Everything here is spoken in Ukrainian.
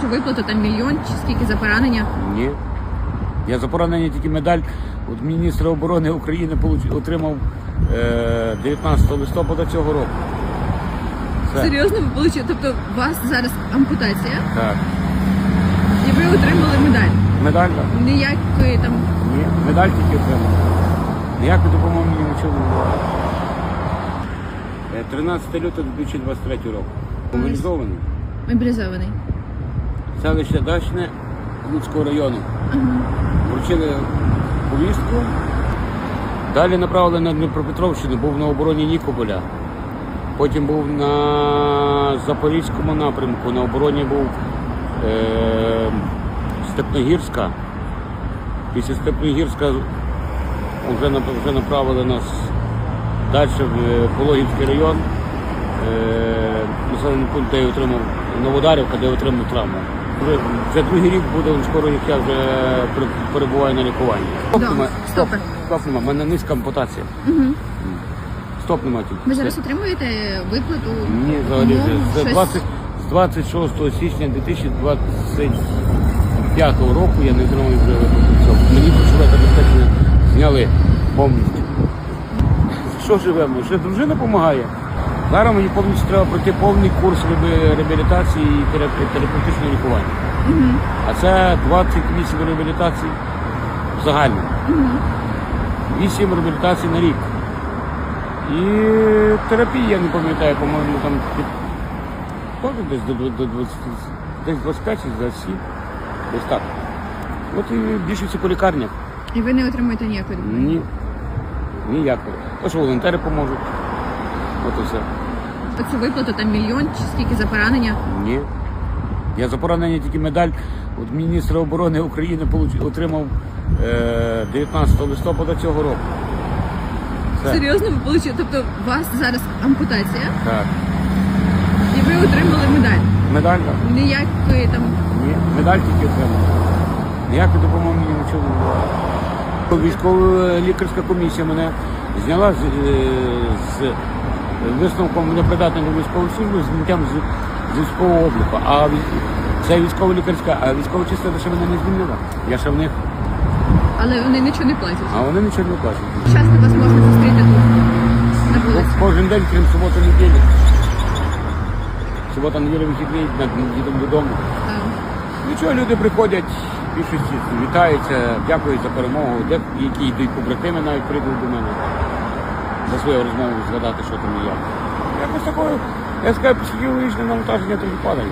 Цю виплату там мільйон чи скільки за поранення? Ні. Я за поранення тільки медаль від міністра оборони України отримав е, 19 листопада цього року. Все. Серйозно ви получили? Тобто у вас зараз ампутація, Так. і ви отримали медаль. Медаль? так? Ніякої там Ні. Медаль тільки отримав. Ніякої допомоги мені нічого не було. Е, 13 лютого 2023 року. Мобілізований. мобілізований. Селище Дачне Луцького району. Вручили повістку. Далі направили на Дніпропетровщину, був на обороні Нікополя. Потім був на Запорізькому напрямку, на обороні був е, Степногірська. Після Степногірська вже, вже направили нас далі в е, Пологівський район. Е, населений пункт, де я отримав Новодарівка, де я отримав травму. Вже, другий рік буде, скоро як я вже перебуваю на лікуванні. Стоп Да, нема, стоп, стопи. стоп нема, в мене низька ампутація. Стоп нема тільки. Ви зараз отримуєте виплату? Ні, взагалі вже з щось? 20 з 26 січня 2025 року я не отримав вже цього. Мені грошове забезпечення зняли повністю. Що живемо? Ще дружина допомагає. Зараз мені повністю треба пройти повний курс реабілітації і терап- терапевтичного лікування. А це 28 реабілітацій в загальному. 8 реабілітацій на рік. І терапія, я не пам'ятаю, по-моєму, там під... десь до, до, до 20, десь 25 чи 27, десь так. От і більшості по лікарнях. І ви не отримуєте ніякої допомоги? Ні. Ніякого. То, що волонтери поможуть. От і все. Оцю виплату там мільйон чи скільки за поранення? Ні. Я за поранення тільки медаль від міністра оборони України отримав е, 19 листопада цього року. Все. Серйозно ви получили? Тобто у вас зараз ампутація, Так. і ви отримали медаль. Медаль так? Ніякої там Ні, медаль тільки отримав. Ніякої допомоги мені нічого не було. Військова лікарська комісія мене зняла з, е, з висновком непридатним до військової служби, з зняттям з, військового обліку. А це військова лікарська, а військова частина ще мене не звільнила. Я ще в них, але вони нічого не платять. а вони нічого не платять. Часто вас можна зустріти тут на вулиці. Кожен день, крім суботи неділі. Субота неділя вихідний, їдемо додому. Нічого, люди приходять, більшості вітаються, дякують за перемогу, де які йдуть побратими, навіть прийдуть до мене за свою розмову згадати, що там і як. Якось такою, я скажу, психологічне навантаження трохи падає.